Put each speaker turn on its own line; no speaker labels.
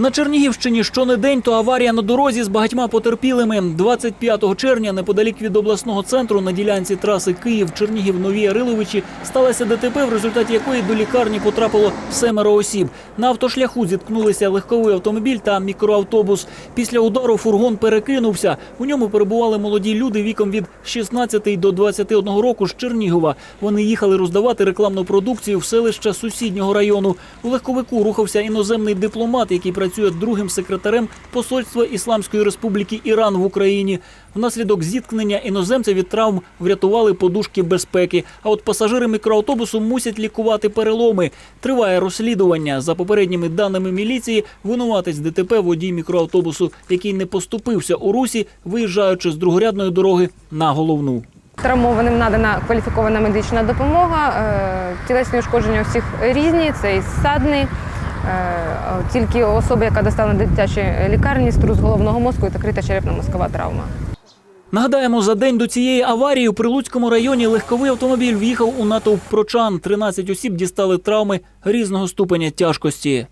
На Чернігівщині щонедень то аварія на дорозі з багатьма потерпілими. 25 червня неподалік від обласного центру на ділянці траси Київ-Чернігів-Нові Яриловичі сталося ДТП, в результаті якої до лікарні потрапило семеро осіб. На автошляху зіткнулися легковий автомобіль та мікроавтобус. Після удару фургон перекинувся. У ньому перебували молоді люди віком від 16 до 21 року з Чернігова. Вони їхали роздавати рекламну продукцію в селища сусіднього району. У легковику рухався іноземний дипломат, який працює другим секретарем посольства Ісламської Республіки Іран в Україні. Внаслідок зіткнення іноземця від травм врятували подушки безпеки. А от пасажири мікроавтобусу мусять лікувати переломи. Триває розслідування. За попередніми даними міліції, винуватець ДТП водій мікроавтобусу, який не поступився у русі, виїжджаючи з другорядної дороги на головну.
Травмованим надана кваліфікована медична допомога. Е, Тілесні ушкодження у всіх різні, це і ссадни. Е, Тільки особа, яка доставлена до дитячої лікарні, струс головного мозку і закрита черепно-мозкова травма.
Нагадаємо, за день до цієї аварії у Прилуцькому районі легковий автомобіль в'їхав у натовп прочан. 13 осіб дістали травми різного ступеня тяжкості.